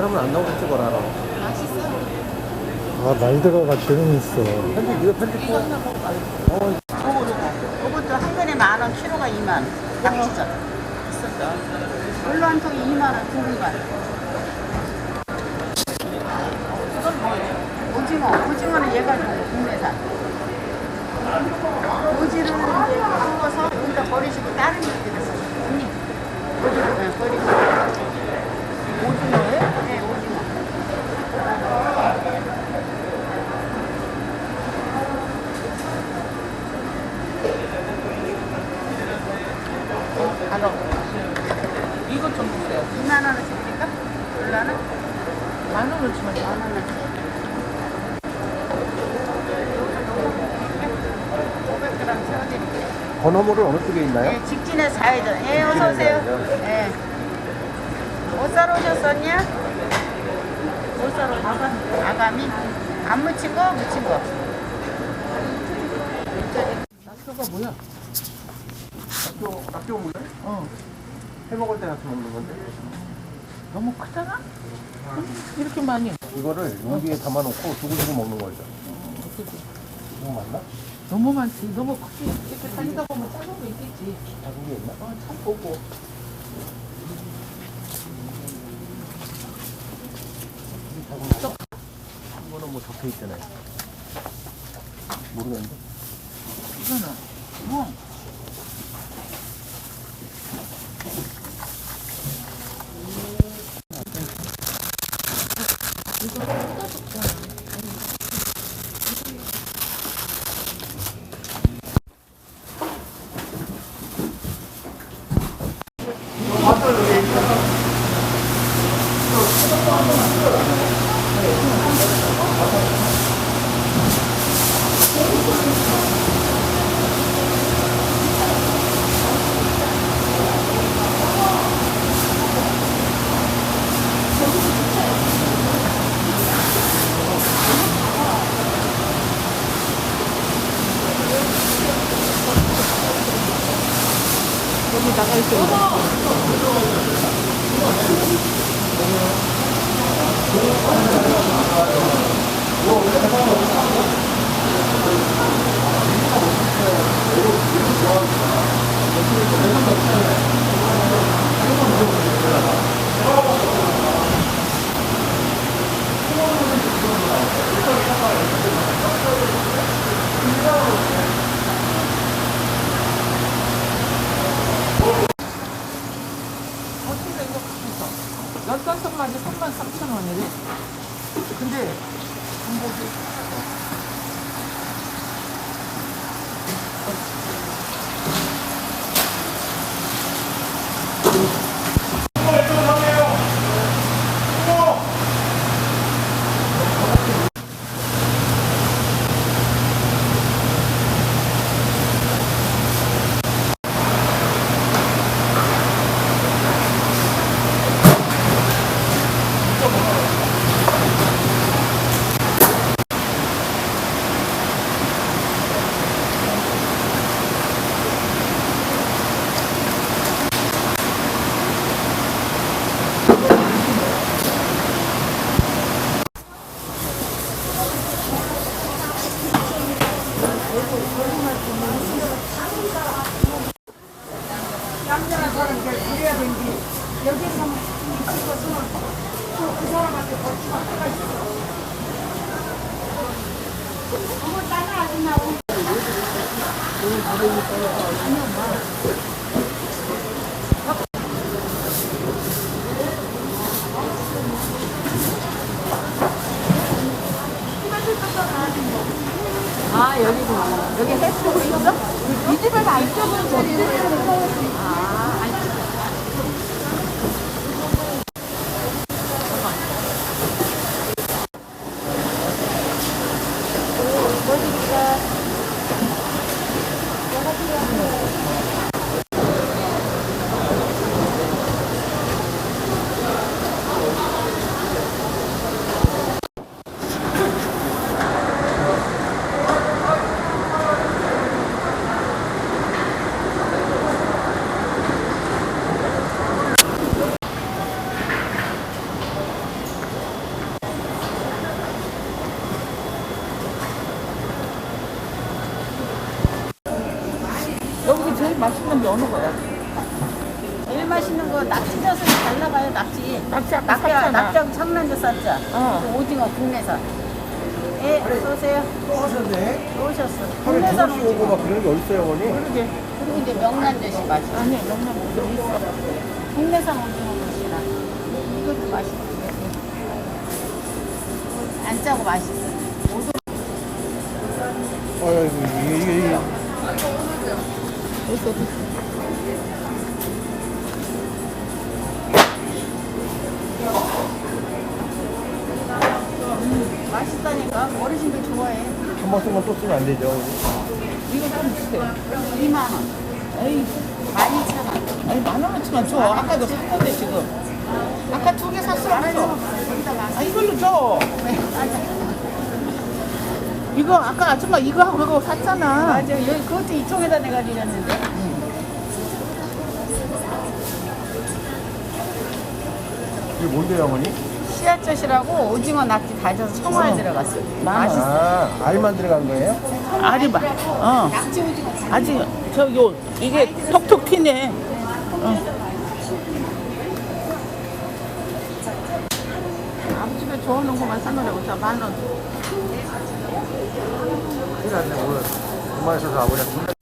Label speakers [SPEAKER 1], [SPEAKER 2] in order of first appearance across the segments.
[SPEAKER 1] 사람은 안 나오게 찍어라.
[SPEAKER 2] 아 말들어가 재능있어
[SPEAKER 1] 편집, 이거 편집 어,
[SPEAKER 3] 이것도 한 근에 만 원, 키로가 2만 원. 낙지젓. 있었어. 물로 한 통이 2만 원, 두 분간. 이건 뭐예요? 오징어. 오징어는 얘가 좀 국내산. 오지를 이제 구워서 여기다 버리시고 다른 것들을 써. 언니. 오지를 그냥 버리시고. 오징어예요? 네, 오징어. 바로.
[SPEAKER 4] 이것 좀 주세요.
[SPEAKER 3] 2만 원어치 드릴까? 올라는?
[SPEAKER 4] 만 원을 주면 돼.
[SPEAKER 3] 만. 500g 채워드릴게요.
[SPEAKER 1] 번호물은 어느 쪽에 있나요?
[SPEAKER 3] 네, 직진에 사야죠. 예, 어서 오세요. 예. 못 사러 오셨었냐? 못 사러 오셨어? 아가미? 안 묻힌 거, 묻힌 거.
[SPEAKER 4] 낙서가 뭐야?
[SPEAKER 1] 학교, 학교 물요
[SPEAKER 4] 어.
[SPEAKER 1] 해 먹을 때 같이 먹는 건데.
[SPEAKER 4] 너무 크잖아? 이렇게 많이.
[SPEAKER 1] 이거를 용기에 담아놓고 두고두고 먹는 거죠.
[SPEAKER 4] 그치?
[SPEAKER 1] 이거 맞나?
[SPEAKER 4] 너무 많지. 너무 크게 이렇게 다니다 보면 작은 거 있겠지.
[SPEAKER 1] 작은 게 있나?
[SPEAKER 4] 어, 참 보고.
[SPEAKER 1] 이거는 뭐 적혀 있잖아요. 모르겠는데.
[SPEAKER 4] 이거는, 어. 여기 나가 있어. 어떻게 이거 있어? 열다섯 마리 3만 3천 원이래. 근데 한복이 아 여기구나. 여기 헬스도 있어? 이 집에 다 이쪽은 저기. 아, 아니. 게 어느 거야?
[SPEAKER 3] 제일 맛있는 거 낙지 젓을 잘 나가요 낙지.
[SPEAKER 4] 낙지 아까
[SPEAKER 3] 낙지
[SPEAKER 4] 샀잖아.
[SPEAKER 3] 낙지하고 청란젓 쌌죠.
[SPEAKER 4] 어.
[SPEAKER 3] 그 오징어 국내산. 예, 어서 오세요.
[SPEAKER 1] 또 하셨네?
[SPEAKER 3] 또 오셨어.
[SPEAKER 1] 하루에 두
[SPEAKER 3] 국내산
[SPEAKER 1] 번씩 오고
[SPEAKER 3] 오징어.
[SPEAKER 1] 막 그런 게 어딨어요, 어머니?
[SPEAKER 3] 그러게. 그리고 이제 명란젓이 맛있어.
[SPEAKER 4] 아니, 명란 여기 있어.
[SPEAKER 3] 국내산 오징어 맛이라. 이것도 맛있어. 안 짜고 맛있어.
[SPEAKER 1] 아이고, 이게, 이게, 이게.
[SPEAKER 3] 맛있다니까. 어르신들 좋아해.
[SPEAKER 1] 한 번 쓰면 또 쓰면 안 되죠.
[SPEAKER 4] 이거 좀 주세요.
[SPEAKER 3] 2만 원.
[SPEAKER 4] 에이,
[SPEAKER 3] 12,000원.
[SPEAKER 4] 아니 만 원어치만 줘. 아까도 샀는데 지금. 아까 두 개 샀어. 알았어. 아 이걸로 줘. 이거 아까 아줌마 이거 하고 그거 샀잖아.
[SPEAKER 3] 맞아. 여기 그것도 이 통에다 내가 드렸는데.
[SPEAKER 1] 이게 뭔데요, 어머니?
[SPEAKER 3] 씨앗젓이라고 오징어 낙지 다져서 청어에 들어갔어. 맛있어.
[SPEAKER 1] 아, 알만 들어간 거예요?
[SPEAKER 4] 알이 봐. 어.
[SPEAKER 3] 낙지 오징어 다
[SPEAKER 4] 아직 저 요 이게 톡톡 튀네.
[SPEAKER 3] 아 버지가 좋아하는 것만 사놓으라고 저만 원.
[SPEAKER 1] 났네, 오늘. 엄마 있어서 아버지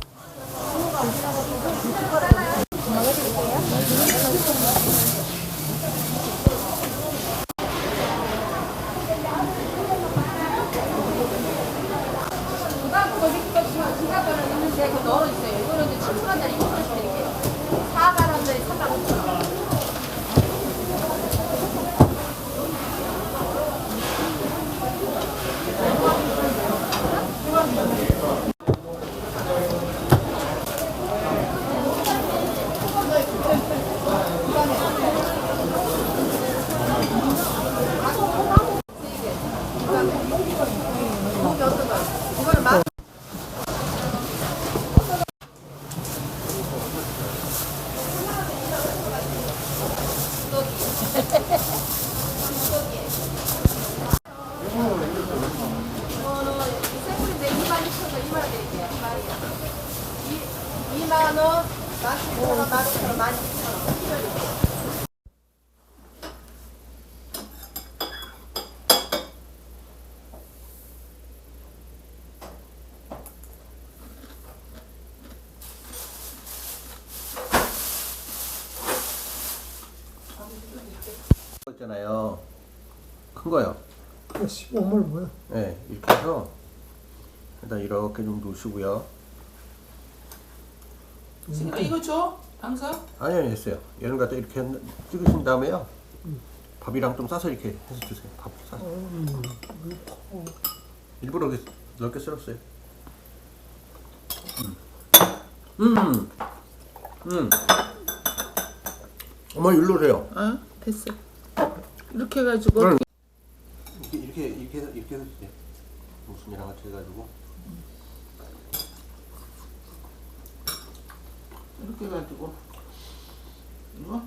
[SPEAKER 1] 가돈 있잖아요. 큰 거요.
[SPEAKER 2] 15물 뭐야?
[SPEAKER 1] 네, 이렇게 해서 일단 이렇게 좀 놓으시고요.
[SPEAKER 4] 승아 이거 줘. 방석.
[SPEAKER 1] 아니, 아니, 됐어요. 얘는 갖다 이렇게 했- 찍으신 다음에요. 밥이랑 좀 싸서 이렇게 해서 주세요. 밥 싸서. 일부러 이렇게 넓게 썰었어요. 음. 음. 음. 어머니 일로 오세요.
[SPEAKER 4] 어 됐어. 이렇게 해가지고
[SPEAKER 1] 그럼 이렇게 이렇게 이렇게 해서 이렇게 해서 주세요. 무순이랑 같이 해가지고.
[SPEAKER 4] 이렇게 해가지고. 이거